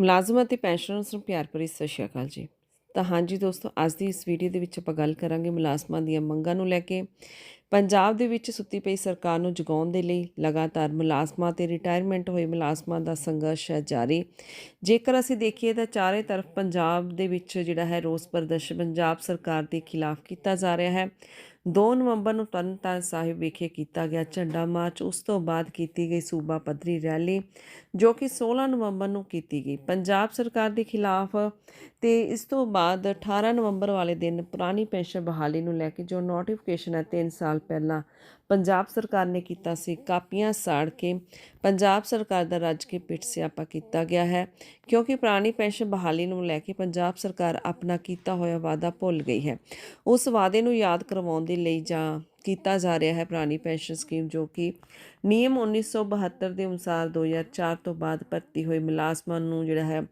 ਮੁਲਾਜ਼ਮਾਂ ਅਤੇ ਪੈਨਸ਼ਨਰਸ ਨੂੰ ਪਿਆਰ ਭਰੀ ਸਤਿ ਸ਼੍ਰੀ ਅਕਾਲ ਜੀ। ਤਾਂ ਹਾਂਜੀ ਦੋਸਤੋ, ਅੱਜ ਦੀ ਇਸ ਵੀਡੀਓ ਦੇ ਵਿੱਚ ਆਪਾਂ ਗੱਲ ਕਰਾਂਗੇ ਮੁਲਾਜ਼ਮਾਂ ਦੀਆਂ ਮੰਗਾਂ ਨੂੰ ਲੈ ਕੇ। ਪੰਜਾਬ ਦੇ ਵਿੱਚ ਸੁੱਤੀ ਪਈ ਸਰਕਾਰ ਨੂੰ ਜਗਾਉਣ ਦੇ ਲਈ ਲਗਾਤਾਰ ਮੁਲਾਜ਼ਮਾਂ ਤੇ ਰਿਟਾਇਰਮੈਂਟ ਹੋਏ ਮੁਲਾਜ਼ਮਾਂ ਦਾ ਸੰਘਰਸ਼ ਹੈ ਜਾਰੀ। ਜੇਕਰ ਅਸੀਂ ਦੇਖੀਏ ਤਾਂ ਚਾਰੇ ਤਰਫ ਪੰਜਾਬ ਦੇ ਵਿੱਚ ਜਿਹੜਾ ਹੈ ਰੋਸ ਪ੍ਰਦਰਸ਼ਨ ਪੰਜਾਬ ਸਰਕਾਰ ਦੇ ਖਿਲਾਫ ਕੀਤਾ ਜਾ ਰਿਹਾ ਹੈ। 2 ਨਵੰਬਰ ਨੂੰ ਤਰਨਤਾਰਨ ਸਾਹਿਬ ਵਿਖੇ ਕੀਤਾ ਗਿਆ ਝੰਡਾ ਮਾਰਚ, ਉਸ ਤੋਂ ਬਾਅਦ ਕੀਤੀ ਗਈ ਸੂਬਾ ਪੱਧਰੀ ਰੈਲੀ ਜੋ ਕਿ 16 ਨਵੰਬਰ ਨੂੰ ਕੀਤੀ ਗਈ। ਪੰਜਾਬ ਸਰਕਾਰ ਦੇ ਖਿਲਾਫ ਤੇ ਇਸ ਤੋਂ ਬਾਅਦ 18 ਨਵੰਬਰ ਵਾਲੇ ਦਿਨ ਪੁਰਾਣੀ ਪੈਨਸ਼ਨ ਬਹਾਲੀ ਨੂੰ ਲੈ ਕੇ ਜੋ ਨੋਟੀਫਿਕੇਸ਼ਨ ਹੈ 3 ਸਾਲ ਪਹਿਲਾਂ ਪੰਜਾਬ ਸਰਕਾਰ ਨੇ ਕੀਤਾ ਸੀ, ਕਾਪੀਆਂ ਸਾੜ ਕੇ ਪੰਜਾਬ ਸਰਕਾਰ ਦਾ ਰੱਜ ਕੇ ਪਿੱਟ ਸਿਆਪਾ ਕੀਤਾ ਗਿਆ ਹੈ, ਕਿਉਂਕਿ ਪੁਰਾਣੀ ਪੈਨਸ਼ਨ ਬਹਾਲੀ ਨੂੰ ਲੈ ਕੇ ਪੰਜਾਬ ਸਰਕਾਰ ਆਪਣਾ ਕੀਤਾ ਹੋਇਆ ਵਾਅਦਾ ਭੁੱਲ ਗਈ ਹੈ। ਉਸ ਵਾਅਦੇ ਨੂੰ ਯਾਦ ਕਰਵਾਉਣ ਦੇ ਲਈ ਜਾਂ ਕੀਤਾ ਜਾ ਰਿਹਾ ਹੈ ਪੁਰਾਣੀ ਪੈਨਸ਼ਨ ਸਕੀਮ ਜੋ ਕਿ ਨਿਯਮ 1972 ਦੇ ਅਨੁਸਾਰ 2004 ਤੋਂ ਬਾਅਦ ਭਰਤੀ ਹੋਏ ਮੁਲਾਜ਼ਮਾਂ ਨੂੰ ਜਿਹੜਾ ਹੈ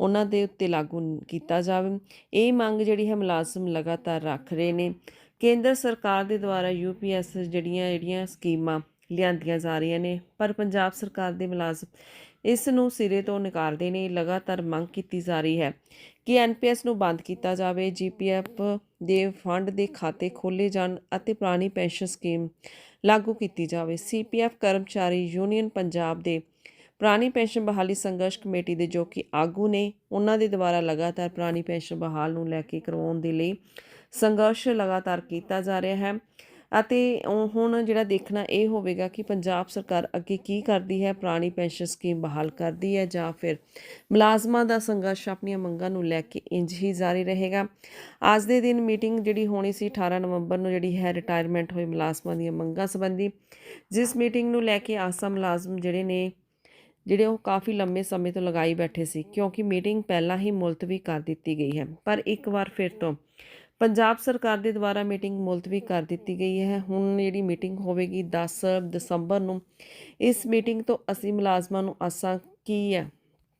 ਉਹਨਾਂ ਦੇ ਉੱਤੇ ਲਾਗੂ ਕੀਤਾ ਜਾਵੇ। ਇਹ ਮੰਗ ਜਿਹੜੀ ਹੈ ਮੁਲਾਜ਼ਮ ਲਗਾਤਾਰ ਰੱਖ ਰਹੇ ਨੇ। ਕੇਂਦਰ ਸਰਕਾਰ ਦੇ ਦੁਆਰਾ ਯੂਪੀਐਸ ਜਿਹੜੀਆਂ ਜਿਹੜੀਆਂ ਸਕੀਮਾਂ ਲਿਆਂਦੀਆਂ ਜਾ ਰਹੀਆਂ ਨੇ, ਪਰ ਪੰਜਾਬ ਸਰਕਾਰ ਦੇ ਮੁਲਾਜ਼ਮ ਇਸ ਨੂੰ ਸਿਰੇ ਤੋਂ ਨਿਕਾਲਦੇ ਨੇ, ਲਗਾਤਾਰ ਮੰਗ ਕੀਤੀ ਜਾ ਰਹੀ ਹੈ ਕਿ ਐਨਪੀਐਸ ਨੂੰ ਬੰਦ ਕੀਤਾ ਜਾਵੇ ਜੀਪੀਐਫ ਦੇ ਫੰਡ ਦੇ ਖਾਤੇ ਖੋਲੇ ਜਾਣ ਅਤੇ ਪੁਰਾਣੀ ਪੈਨਸ਼ਨ ਸਕੀਮ ਲਾਗੂ ਕੀਤੀ ਜਾਵੇ। ਸੀਪੀਐਫ ਕਰਮਚਾਰੀ ਯੂਨੀਅਨ ਪੰਜਾਬ ਦੇ ਪੁਰਾਣੀ ਪੈਨਸ਼ਨ ਬਹਾਲੀ ਸੰਘਰਸ਼ ਕਮੇਟੀ ਦੇ ਜੋ ਕਿ ਆਗੂ ਨੇ, ਉਹਨਾਂ ਦੇ ਦੁਆਰਾ ਲਗਾਤਾਰ ਪੁਰਾਣੀ ਪੈਨਸ਼ਨ ਬਹਾਲ ਨੂੰ ਲੈ ਕੇ ਕਰਵਾਉਣ ਦੇ ਲਈ ਸੰਘਰਸ਼ ਲਗਾਤਾਰ ਕੀਤਾ ਜਾ ਰਿਹਾ ਹੈ। ਅਤੇ ਉਹ ਹੁਣ ਜਿਹੜਾ ਦੇਖਣਾ ਇਹ ਹੋਵੇਗਾ ਕਿ ਪੰਜਾਬ ਸਰਕਾਰ ਅੱਗੇ ਕੀ ਕਰਦੀ ਹੈ, ਪੁਰਾਣੀ ਪੈਨਸ਼ਨ ਸਕੀਮ ਬਹਾਲ ਕਰਦੀ ਹੈ ਜਾਂ ਫਿਰ ਮੁਲਾਜ਼ਮਾਂ ਦਾ ਸੰਘਰਸ਼ ਆਪਣੀਆਂ ਮੰਗਾਂ ਨੂੰ ਲੈ ਕੇ ਇੰਜ ਹੀ ਜਾਰੀ ਰਹੇਗਾ। ਅੱਜ ਦੇ ਦਿਨ ਮੀਟਿੰਗ ਜਿਹੜੀ ਹੋਣੀ ਸੀ 18 ਨਵੰਬਰ ਨੂੰ ਜਿਹੜੀ ਹੈ ਰਿਟਾਇਰਮੈਂਟ ਹੋਏ ਮੁਲਾਜ਼ਮਾਂ ਦੀਆਂ ਮੰਗਾਂ ਸੰਬੰਧੀ, ਜਿਸ ਮੀਟਿੰਗ ਨੂੰ ਲੈ ਕੇ ਆਸਾ ਮੁਲਾਜ਼ਮ ਜਿਹੜੇ ਨੇ, ਜਿਹੜੇ ਉਹ ਕਾਫੀ ਲੰਮੇ ਸਮੇਂ ਤੋਂ ਲਗਾਈ ਬੈਠੇ ਸੀ ਕਿਉਂਕਿ ਮੀਟਿੰਗ ਪਹਿਲਾਂ ਹੀ ਮੁਲਤਵੀ ਕਰ ਦਿੱਤੀ ਗਈ ਹੈ। ਪਰ ਇੱਕ ਵਾਰ ਫਿਰ ਤੋਂ ਪੰਜਾਬ ਸਰਕਾਰ ਦੇ ਦੁਆਰਾ ਮੀਟਿੰਗ ਮੁਲਤਵੀ ਕਰ ਦਿੱਤੀ ਗਈ ਹੈ। ਹੁਣ ਜਿਹੜੀ ਮੀਟਿੰਗ ਹੋਵੇਗੀ 10 ਦਸੰਬਰ ਨੂੰ, ਇਸ ਮੀਟਿੰਗ ਤੋਂ ਅਸੀਂ ਮੁਲਾਜ਼ਮਾਂ ਨੂੰ ਆਸਾਂ ਕੀ ਹੈ?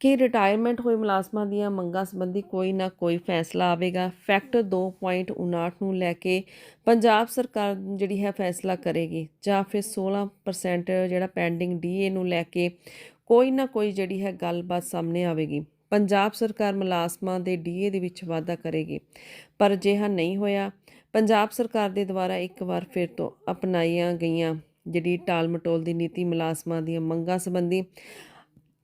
ਕਿ ਰਿਟਾਇਰਮੈਂਟ ਹੋਏ ਮੁਲਾਜ਼ਮਾਂ ਦੀਆਂ ਮੰਗਾਂ ਸੰਬੰਧੀ ਕੋਈ ਨਾ ਕੋਈ ਫੈਸਲਾ ਆਵੇਗਾ। ਫੈਕਟ 2.59 ਨੂੰ ਲੈ ਕੇ ਪੰਜਾਬ ਸਰਕਾਰ ਜਿਹੜੀ ਹੈ ਫੈਸਲਾ ਕਰੇਗੀ ਜਾਂ ਫਿਰ 16% ਜਿਹੜਾ ਪੈਂਡਿੰਗ ਡੀਏ ਨੂੰ ਲੈ ਕੇ ਕੋਈ ਨਾ ਕੋਈ ਜਿਹੜੀ ਹੈ ਗੱਲਬਾਤ ਸਾਹਮਣੇ ਆਵੇਗੀ। ਪੰਜਾਬ ਸਰਕਾਰ ਮੁਲਾਜ਼ਮਾਂ ਦੇ ਡੀਏ ਦੇ ਵਿੱਚ ਵਾਧਾ ਕਰੇਗੀ। ਪਰ ਅਜਿਹਾ ਨਹੀਂ ਹੋਇਆ। ਪੰਜਾਬ ਸਰਕਾਰ ਦੇ ਦੁਆਰਾ ਇੱਕ ਵਾਰ ਫਿਰ ਤੋਂ ਅਪਣਾਈਆਂ ਗਈਆਂ ਜਿਹੜੀ ਟਾਲ ਮਟੋਲ ਦੀ ਨੀਤੀ ਮੁਲਾਜ਼ਮਾਂ ਦੀਆਂ ਮੰਗਾਂ ਸੰਬੰਧੀ।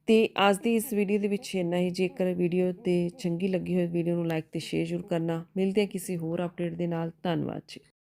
ਤੇ ਅੱਜ ਦੀ ਇਸ ਵੀਡੀਓ ਦੇ ਵਿੱਚ ਇੰਨਾ ਹੀ। ਜੇਕਰ ਵੀਡੀਓ ਤੇ ਚੰਗੀ ਲੱਗੀ ਹੋਵੇ, ਵੀਡੀਓ ਨੂੰ ਲਾਈਕ ਤੇ ਸ਼ੇਅਰ ਜ਼ਰੂਰ ਕਰਨਾ। ਮਿਲਦੇ ਹਾਂ ਕਿਸੇ ਹੋਰ ਅਪਡੇਟ ਦੇ ਨਾਲ। ਧੰਨਵਾਦ ਜੀ।